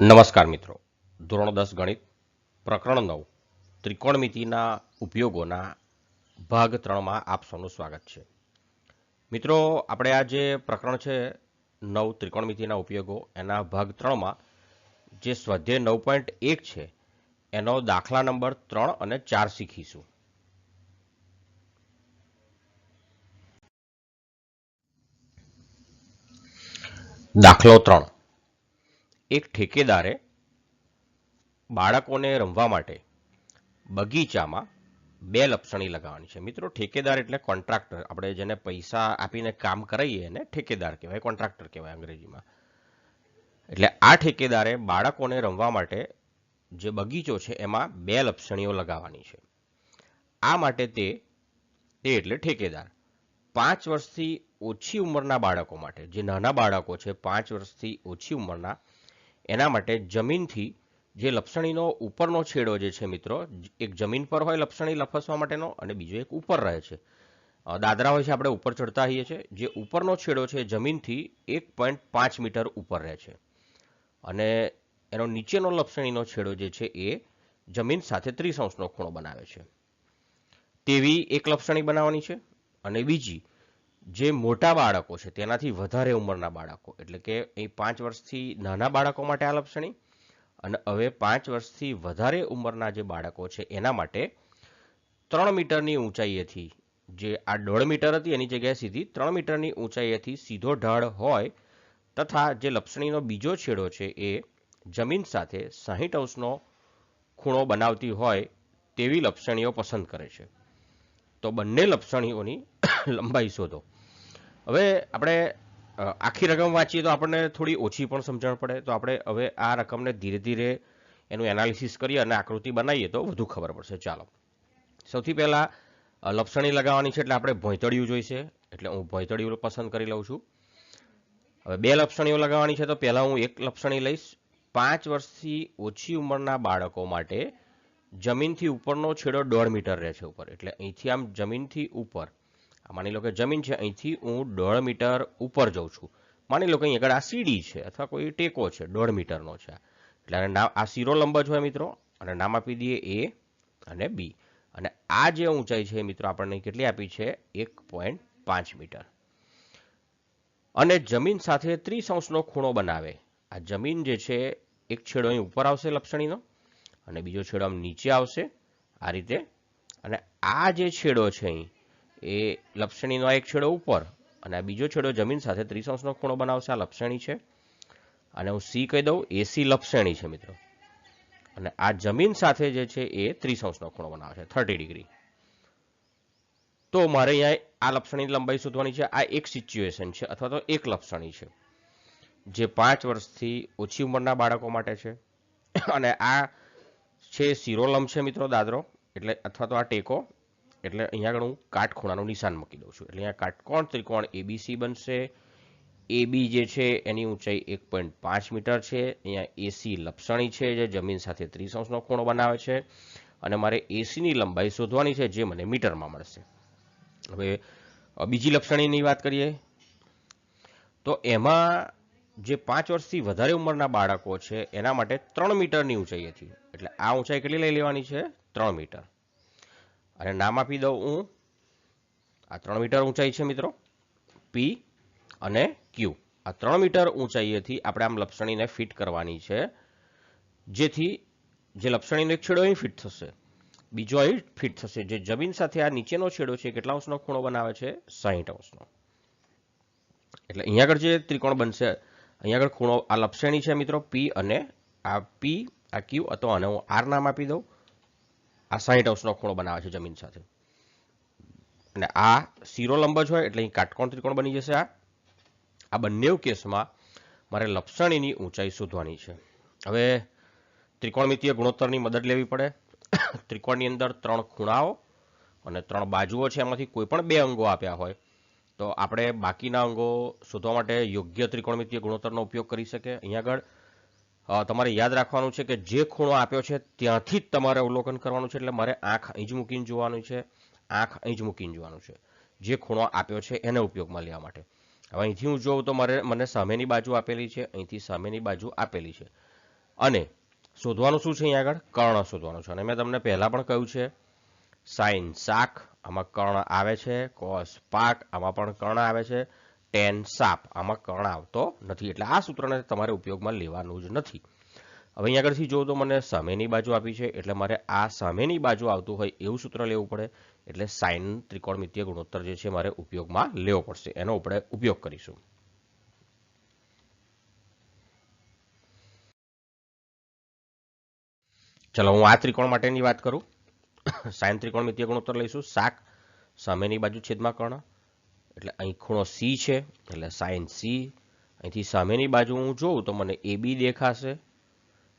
નમસ્કાર મિત્રો. ધોરણ દસ ગણિત, પ્રકરણ નવ. ત્રિકોણમિતિના ઉપયોગોના ભાગ ત્રણમાં આપ સૌનું સ્વાગત છે. મિત્રો, આપણે આ જે પ્રકરણ છે, નવ ત્રિકોણમિતિના ઉપયોગો, એના ભાગ ત્રણમાં જે સ્વાધ્યાય નવ પોઈન્ટ એક છે, એનો દાખલા નંબર ત્રણ અને ચાર શીખીશું. દાખલો ત્રણ. એક ઠેકેદારે બાળકોને રમવા માટે બગીચામાં બે લપસણી લગાવવાની છે. મિત્રો, ઠેકેદાર એટલે કોન્ટ્રાક્ટર. આપણે જેને પૈસા આપીને કામ કરાવીએ એને ઠેકેદાર કહેવાય, કોન્ટ્રાક્ટર કહેવાય અંગ્રેજીમાં. એટલે આ ઠેકેદારે બાળકોને રમવા માટે જે બગીચો છે, એમાં બે લપસણીઓ લગાવવાની છે. આ માટે તે તે એટલે ઠેકેદાર. પાંચ વર્ષથી ઓછી ઉંમરના બાળકો માટે. જે નાના બાળકો છે, પાંચ વર્ષથી ઓછી ઉંમરના એના માટે જમીનથી જે લપસણીનો ઉપરનો છેડો જે છે મિત્રો, એક જમીન પર હોય લપસણી લપસવા માટેનો અને બીજો એક ઉપર રહે છે. દાદરા હોય છે, આપણે ઉપર ચડતા હોઈએ છીએ. જે ઉપરનો છેડો છે, જમીનથી એક પોઈન્ટ પાંચ મીટર ઉપર રહે છે. અને એનો નીચેનો લપસણીનો છેડો જે છે, એ જમીન સાથે ત્રીસ અંશનો ખૂણો બનાવે છે. તેવી એક લપસણી બનાવવાની છે અને બીજી જે મોટા બાળકો છે, તેનાથી વધારે ઉંમરના બાળકો. એટલે કે એ પાંચ વર્ષથી નાના બાળકો માટે આ લપસણી અને હવે પાંચ વર્ષથી વધારે ઉંમરના જે બાળકો છે, એના માટે ત્રણ મીટરની ઊંચાઈએથી જે આ દોઢ મીટર હતી, એની જગ્યાએ સીધી ત્રણ મીટરની ઊંચાઈએથી સીધો ઢાળ હોય તથા જે લપસણીનો બીજો છેડો છે, એ જમીન સાથે સાહીઠ અંશનો ખૂણો બનાવતી હોય તેવી લપસણીઓ પસંદ કરે છે. તો બંને લપસણીઓની લંબાઈ શોધો. હવે આપણે આખી રકમ વાંચીએ તો આપણને થોડી ઓછી પણ સમજણ પડે. તો આપણે હવે આ રકમને ધીરે ધીરે એનું એનાલિસિસ કરીએ અને આકૃતિ બનાવીએ તો વધુ ખબર પડશે. ચાલો. સૌથી પહેલાં લપસણી લગાવવાની છે એટલે આપણે ભોંયતળિયું જોઈશે. એટલે હું ભોંયતળિયું પસંદ કરી લઉં છું. હવે બે લપસણીઓ લગાવવાની છે તો પહેલાં હું એક લપસણી લઈશ. પાંચ વર્ષથી ઓછી ઉંમરના બાળકો માટે જમીનથી ઉપરનો છેડો દોઢ મીટર રહે છે ઉપર. એટલે અહીંથી આમ જમીનથી ઉપર માની લો કે જમીન છે, અહીંથી હું દોઢ મીટર ઉપર જઉં છું. માની લો કે અહીં આગળ આ સીડી છે અથવા કોઈ ટેકો છે, દોઢ મીટરનો છે. એટલે આને નામ, આ શીરો લંબ જ હોય મિત્રો, અને નામ આપી દઈએ એ અને બી અને આ જે ઊંચાઈ છે મિત્રો આપણને કેટલી આપી છે, એક પોઈન્ટ પાંચ મીટર. અને જમીન સાથે ત્રીસ અંશનો ખૂણો બનાવે. આ જમીન જે છે, એક છેડો અહીં ઉપર આવશે લપસણીનો, અને બીજો છેડો આમ નીચે આવશે, આ રીતે. અને આ જે છેડો છે અહીં એ લપસણીનો આ એક છેડો ઉપર અને આ બીજો છેડો જમીન સાથે ત્રીસ અંશનો ખૂણો બનાવશે. આ લપસણી છે. અને હું સી કહી દઉં એસી લપસણી છે મિત્રો. અને આ જમીન સાથે જે છે એ ત્રીસ અંશનો ખૂણો બનાવે છે થર્ટી ડિગ્રી. તો મારે અહીંયા આ લપસણીની લંબાઈ શોધવાની છે. આ એક સિચ્યુએશન છે અથવા તો એક લપસણી છે. જે પાંચ વર્ષથી ઓછી ઉંમરના બાળકો માટે છે. અને આ છે શિરોલંબ છે મિત્રો દાદરો. એટલે અથવા તો આ ટેકો. એટલે અહીંયા આગળ હું કાટખૂણાનું નિશાન મૂકી દઉં છું. એટલે અહીંયા કાટકોણ ત્રિકોણ એબીસી બનશે. એબી જે છે એની ઊંચાઈ એક પોઈન્ટ પાંચ મીટર છે. અહીંયા એસી લપસણી છે જે જમીન સાથે ત્રીસ અંશનો ખૂણો બનાવે છે. અને મારે એસીની લંબાઈ શોધવાની છે જે મને મીટરમાં મળશે. હવે બીજી લપસણીની વાત કરીએ. તો એમાં જે પાંચ વર્ષથી વધારે ઉંમરના બાળકો છે, એના માટે ત્રણ મીટરની ઊંચાઈ હતી. એટલે આ ઊંચાઈ કેટલી લઈ લેવાની છે? ત્રણ મીટર. અને નામ આપી દઉં હું. આ ત્રણ મીટર ઊંચાઈ છે મિત્રો. પી અને ક્યુ આ ત્રણ મીટર ઊંચાઈએથી આપણે આમ લપસણીને ફિટ કરવાની છે. જેથી જે લપસણીનો એક છેડો અહીં ફિટ થશે. બીજો અહીં ફિટ થશે. જે જમીન સાથે આ નીચેનો છેડો છે કેટલા અંશનો ખૂણો બનાવે છે? સાહીઠ અંશનો. એટલે અહીંયા આગળ જે ત્રિકોણ બનશે, અહીંયા આગળ ખૂણો આ લપસણી છે મિત્રો પી અને આ પી આ ક્યુ અથવા આને હું આર નામ આપી દઉં. આ સાહીઠ અંશનો ખૂણો બનાવે છે જમીન સાથે. અને આ શીરો લંબ જ હોય એટલે અહીં કાટકોણ ત્રિકોણ બની જશે આ. આ બંને કેસમાં મારે લપસણીની ઊંચાઈ શોધવાની છે. હવે ત્રિકોણમિતીય ગુણોત્તરની મદદ લેવી પડે. ત્રિકોણની અંદર ત્રણ ખૂણાઓ અને ત્રણ બાજુઓ છે. એમાંથી કોઈ પણ બે અંગો આપ્યા હોય તો આપણે બાકીના અંગો શોધવા માટે યોગ્ય ત્રિકોણમિતીય ગુણોત્તરનો ઉપયોગ કરી શકીએ. અહીંયા આગળ તમારે યાદ રાખવાનું છે કે જે ખૂણો આપ્યો છે ત્યાંથી જ તમારે અવલોકન કરવાનું છે, એટલે મારે આંખ અહીં મૂકીને જોવાનું છે, આંખ અહીં જ મૂકીને જોવાનું છે. જે ખૂણો આપ્યો છે એને ઉપયોગમાં લેવા માટે. હવે અહીંથી હું જોઉં તો મારે, મને સામેની બાજુ આપેલી છે, અહીંથી સામેની બાજુ આપેલી છે. અને શોધવાનું શું છે અહીંયા આગળ? કર્ણ શોધવાનું છે. અને મેં તમને પહેલાં પણ કહ્યું છે સાઇન શાક, આમાં કર્ણ આવે છે, કોસ પાક, આમાં પણ કર્ણ આવે છે. ટેન સાપ આમાં કર્ણ આવતો નથી. એટલે આ સૂત્રને તમારે ઉપયોગમાં લેવાનું જ નથી. હવે અહીંયા આગળથી જો તો મને સામેની બાજુ આપી છે. એટલે મારે આ સામેની બાજુ આવતું હોય એવું સૂત્ર લેવું પડે. એટલે સાઇન ત્રિકોણમિતીય ગુણોત્તર જે છે મારે ઉપયોગમાં લેવો પડશે. એનો આપણે ઉપયોગ કરીશું. ચલો, હું આ ત્રિકોણ માટેની વાત કરું. સાઇન ત્રિકોણમિતીય ગુણોત્તર લઈશું. શાક સામેની બાજુ છેદમાં કર્ણ એટલે અહીં ખૂણો સી છે, એટલે સાઇન સી અહીંથી સામેની બાજુ હું જોઉં તો મને એ બી દેખાશે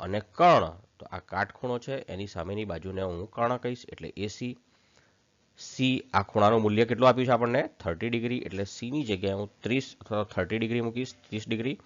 અને કર્ણ તો આ કાટખૂણો છે, એની સામેની બાજુને હું કર્ણ કહીશ, એટલે એસી સી આ ખૂણાનું મૂલ્ય કેટલું આપ્યું છે આપણને? થર્ટી ડિગ્રી એટલે સીની જગ્યાએ હું ત્રીસ અથવા થર્ટી ડિગ્રી મૂકીશ, ત્રીસ ડિગ્રી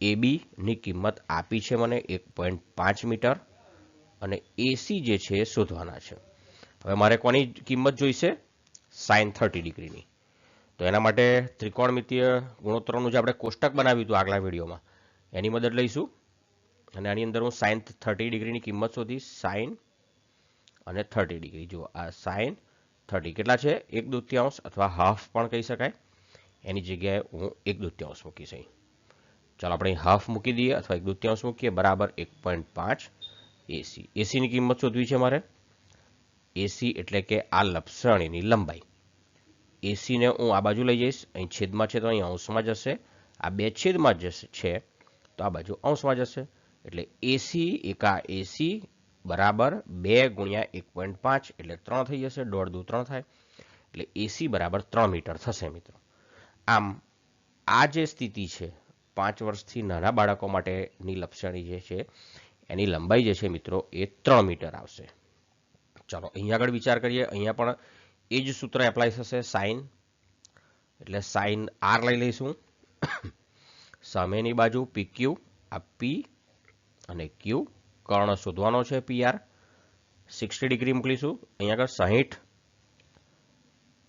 એ બીની કિંમત આપી છે મને એક પોઈન્ટ પાંચ મીટર અને એસી જે છે એ શોધવાના છે. હવે મારે કોની કિંમત જોઈશે? સાઇન થર્ટી ડિગ્રીની તો એના માટે ત્રિકોણમિતીય ગુણોત્તરોનું જે આપણે કોષ્ટક બનાવ્યું હતું આગલા વિડીયોમાં, એની મદદ લઈશું. અને આની અંદર હું સાઇન થર્ટી ડિગ્રીની કિંમત શોધીશ સાઇન અને થર્ટી ડિગ્રી. જુઓ, આ સાઇન થર્ટી કેટલા છે? એક દૂત્યાંશ અથવા હાફ પણ કહી શકાય. એની જગ્યાએ હું એક દૂત્યાંશ મૂકીશ અહીં. ચાલો આપણે હાફ મૂકી દઈએ અથવા એક દૃત્યાંશ મૂકીએ, બરાબર એક પોઈન્ટ પાંચ એસી એસીની કિંમત શોધવી છે મારે. એસી એટલે કે આ લપસણીની લંબાઈ. એસીને હું આ બાજુ લઈ જઈશ. અહીં છેદમાં છે તો અહીં અંશમાં જશે. આ બે છેદમાં જશે, છે. તો આ બાજુ અંશમાં જશે. એટલે એસી એકા એસી બરાબર બે ગુણ્યા એક પોઈન્ટ પાંચ, એટલે ત્રણ થઈ જશે. દોઢ દુ ત્રણ થાય. એટલે એસી બરાબર ત્રણ મીટર થશે, મિત્રો. આમ, આ જે સ્થિતિ છે, પાંચ વર્ષથી નાના બાળકો માટેની લપસણી જે છે, એની લંબાઈ જે છે, મિત્રો, એ ત્રણ મીટર આવશે. ચાલો અહીંયા આગળ વિચાર કરીએ. અહીંયા પણ એ જ સૂત્ર એપ્લાય થશે સાઇન એટલે સાઇન આર લઈ લઈશું. સામેની બાજુ પી ક્યુ આ પી અને ક્યુ કર્ણ શોધવાનો છે પી આર સિક્સટી ડિગ્રી મોકલીશું. અહીંયા આગળ સાહીઠ.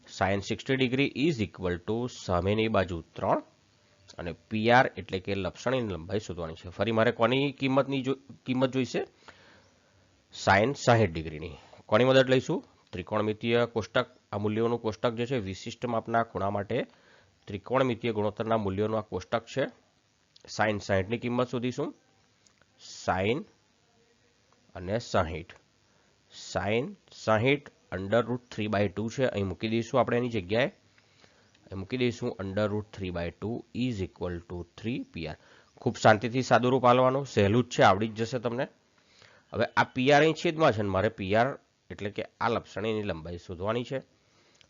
Sine sixty degree is equal to સામેની બાજુ ત્રણ અને પીઆર એટલે કે લપસણીની લંબાઈ શોધવાની છે. ફરી મારે કોની કિંમતની કિંમત જોઈશે? સાઇન સાહીઠ ડિગ્રીની કોની મદદ લઈશું? ત્રિકોણમિતીય કોષ્ટક, આ મૂલ્યોનું કોષ્ટક જે છે, વિશિષ્ટ માપના ખૂણા માટે ત્રિકોણમિતીય ગુણોત્તરના મૂલ્યોનું આ કોષ્ટક છે. સાઇન સાહીઠની કિંમત શોધીશું. સાઇન અને સાહીઠ. સાઇન સાહીઠ under root three by two છે. અહીં મૂકી દઈશું આપણે એની જગ્યાએ. મૂકી દઈશું under root three by two is equal to three PR ખૂબ શાંતિથી સાદુરૂપ આલવાનું સહેલું જ છે. આવડી જ જશે તમને. હવે આ પીઆર અહીં છેદમાં છે ને મારે પીઆર એટલે કે આ લપસણીની લંબાઈ શોધવાની છે.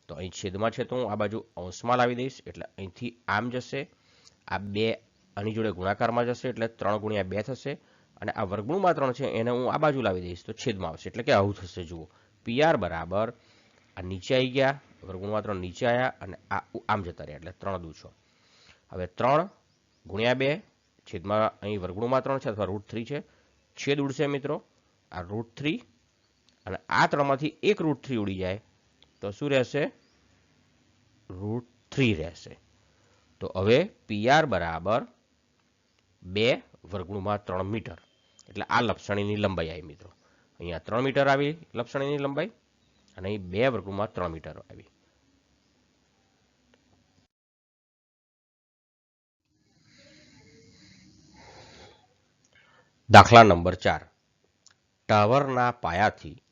તો અહીં છેદમાં છે તો હું આ બાજુ અંશમાં લાવી દઈશ. એટલે અહીંથી આમ જશે. આ બે આની જોડે ગુણાકારમાં જશે. એટલે ત્રણ ગુણ્યા બે થશે. અને આ વર્ગમૂળમાં ત્રણ છે એને હું આ બાજુ લાવી દઈશ. તો છેદમાં આવશે. એટલે કે આવું થશે. જુઓ. પીઆર બરાબર. આ નીચે આવી ગયા. વર્ગમૂળમાં ત્રણ નીચે આવ્યા અને આ આમ જતા રહ્યા. એટલે ત્રણ દુ છો હવે ત્રણ ગુણ્યા બે. છેદમાં અહીં વર્ગમૂળમાં ત્રણ છે અથવા રૂટ થ્રી છે. છેદ ઉડશે મિત્રો. આ રૂટ થ્રી અને આ ત્રણમાંથી એક રૂટ થ્રી ઉડી જાય. તો શું રહેશે? રૂટ થ્રી રહેશે. તો હવે પીઆર બરાબર બે વર્ગણુંમાં ત્રણ મીટર. એટલે આ લપસણીની લંબાઈ આવી મિત્રો. અહીંયા ત્રણ મીટર આવી લપસણીની લંબાઈ અને અહીં બે વર્ગણુંમાં ત્રણ મીટર આવી. દાખલા નંબર ચાર. ટાવરના પાયાથી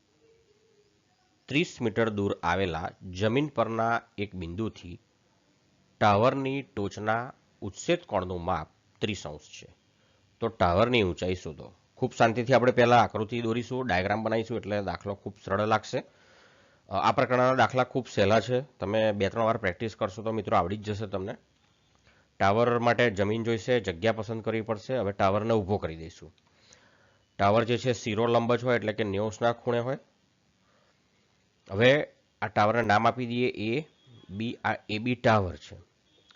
ત્રીસ મીટર દૂર આવેલા જમીન પરના એક બિંદુથી ટાવરની ટોચના ઉચ્છેદ કોણનું માપ ત્રીસ અંશ છે. તો ટાવરની ઊંચાઈ શોધો. ખૂબ શાંતિથી આપણે પહેલાં આકૃતિ દોરીશું, ડાયાગ્રામ બનાવીશું એટલે દાખલો ખૂબ સરળ લાગશે. આ પ્રકારના દાખલા ખૂબ સહેલા છે. તમે બે ત્રણ વાર પ્રેક્ટિસ કરશો તો મિત્રો આવડી જ જશે તમને. ટાવર માટે જમીન જોઈશે, જગ્યા પસંદ કરવી પડશે. હવે ટાવરને ઊભો કરી દઈશું. ટાવર જે છે સીરો લંબજ હોય એટલે કે નેવસના ખૂણે હોય. હવે આ ટાવરને નામ આપી દઈએ એ, બી, આ, એ, બી ટાવર છે.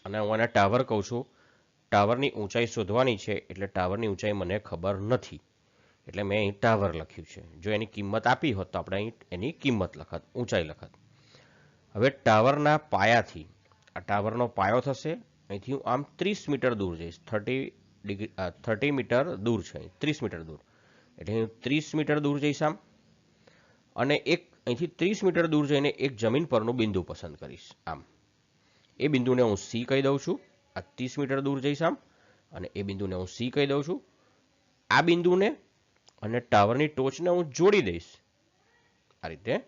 અને હું આને ટાવર કહું છું. ટાવરની ઊંચાઈ શોધવાની છે એટલે ટાવરની ઊંચાઈ મને ખબર નથી. એટલે મેં અહીં ટાવર લખ્યું છે. જો એની કિંમત આપી હોત તો આપણે અહીં એની કિંમત લખત, ઊંચાઈ લખત. હવે ટાવરના પાયાથી, આ ટાવરનો પાયો થશે. અહીંથી હું આમ ત્રીસ મીટર દૂર જઈશ. થર્ટી ડિગ્રી થર્ટી મીટર દૂર છે ત્રીસ મીટર દૂર. એટલે હું ત્રીસ મીટર દૂર જઈશ આમ. અને એક અહીંથી ત્રીસ મીટર દૂર જઈને એક જમીન પરનું બિંદુ પસંદ કરીશ. આમ, એ બિંદુને હું સી કહી દઉં છું. આ ત્રીસ મીટર દૂર જઈશ આમ, અને એ બિંદુને હું સી કહી દઉં છું. આ બિંદુને અને ટાવરની ટોચને હું જોડી દઈશ. આ રીતે.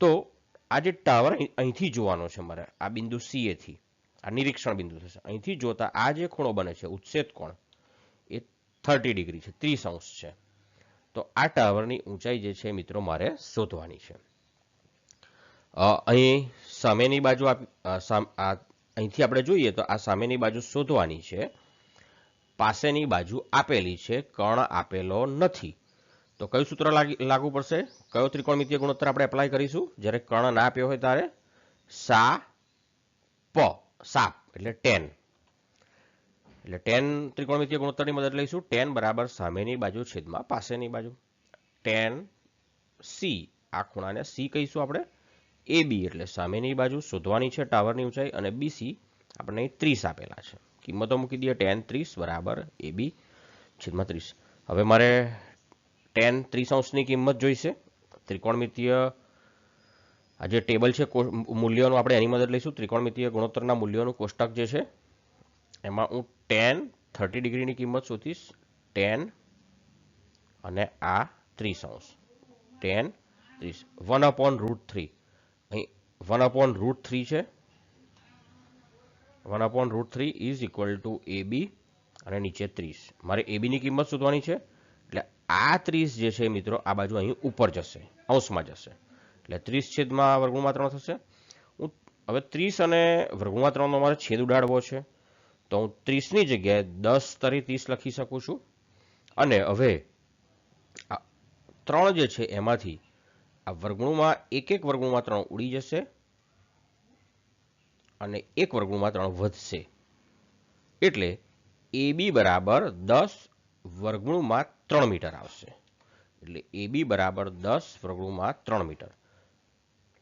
તો, આ જે ટાવર અહીંથી જોવાનો છે મારે, આ બિંદુ સી એથી આ નિરીક્ષણ બિંદુ થશે. અહીંથી જોતા આ જે ખૂણો બને છે, ઉચ્છેદ કોણ, એ થર્ટી ડિગ્રી છે, ત્રીસ અંશ છે. તો આ ટાવરની ઊંચાઈ જે છે મિત્રો મારે શોધવાની છે. અહીં સામેની બાજુ અહીંથી આપણે જોઈએ તો આ સામેની બાજુ શોધવાની છે. પાસેની બાજુ આપેલી છે કર્ણ આપેલો નથી. તો કયું સૂત્ર લાગી- લાગુ પડશે? કયો ત્રિકોણમિતીય ગુણોત્તર આપણે એપ્લાય કરીશું? જ્યારે કર્ણ ના આપ્યો હોય ત્યારે સા, પ, સાપ, એટલે ટેન. એટલે ટેન ત્રિકોણમિતિય ગુણોત્તરની મદદ લઈશું. ટેન બરાબર સામેની બાજુ છેદમાં પાસેની બાજુ. ટેન સી આ ખૂણાને સી કહીશું આપણે. એ બી એટલે સામેની બાજુ, શોધવાની છે ટાવરની ઊંચાઈ અને બીસી આપણને ત્રીસ આપેલા છે. કિંમતો મૂકી દઈએ ટેન ત્રીસ બરાબર એ બી છેદમાં ત્રીસ. હવે મારે ટેન ત્રીસ અંશની કિંમત જોઈશે. ત્રિકોણમિતીય આ જે ટેબલ છે મૂલ્યોનું આપણે એની મદદ લઈશું. ત્રિકોણમિતીય ગુણોત્તરના મૂલ્યોનું કોષ્ટક જે છે એમાં હું ટેન, થર્ટી ડિગ્રીની કિંમત શોધીશ. ટેન અને આ ત્રીસ અંશ. ટેન, ત્રીસ. One upon root three. અહીં વન અપોન રૂટ થ્રી છે. One upon root three is equal to A B અને નીચે ત્રીસ. મારે એ બીની કિંમત શોધવાની છે. એટલે આ ત્રીસ જે છે મિત્રો, આ બાજુ અહીં ઉપર જશે, અંશમાં જશે. એટલે ત્રીસ છેદમાં વર્ગુણમાં ત્રણ થશે. હું હવે ત્રીસ અને વર્ગુણમાં ત્રણનો મારે છેદ ઉડાડવો છે. તો હું ત્રીસની જગ્યાએ દસ તરી ત્રીસ લખી શકું છું. અને હવે ત્રણ જે છે એમાંથી આ વર્ગણુંમાં એક એક વર્ગણુંમાં ત્રણ ઉડી જશે અને એક વર્ગણુંમાં ત્રણ વધશે. એટલે એ બી બરાબર દસ વર્ગણુંમાં ત્રણ મીટર આવશે. એટલે એ બી બરાબર દસ વર્ગણુંમાં ત્રણ મીટર.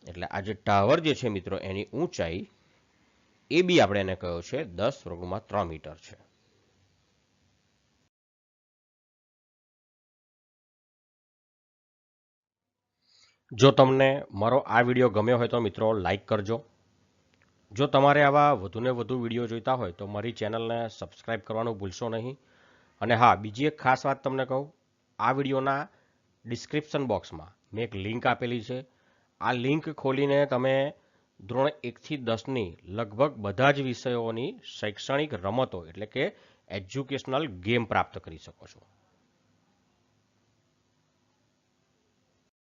એટલે આ જે ટાવર જે છે મિત્રો એની ઊંચાઈ એ બી આપણે એને કહ્યો છે, દસ વર્ગમાં ત્રણ મીટર છે. જો તમને મારો આ વીડિયો ગમ્યો હોય તો મિત્રો લાઇક કરજો. જો તમારે આવા વધુને વધુ વીડિયો જોઈતા હોય તો મારી ચેનલને સબસ્ક્રાઈબ કરવાનું ભૂલશો નહીં. અને હા, બીજી એક ખાસ વાત તમને કહું, આ વિડીયોના ડિસ્ક્રિપ્શન બોક્સમાં મેં એક લિંક આપેલી છે. આ લિંક ખોલીને તમે ધોરણ એકથી દસની લગભગ બધા જ વિષયોની શૈક્ષણિક રમતો, એટલે કે એજ્યુકેશનલ ગેમ પ્રાપ્ત કરી શકો છો.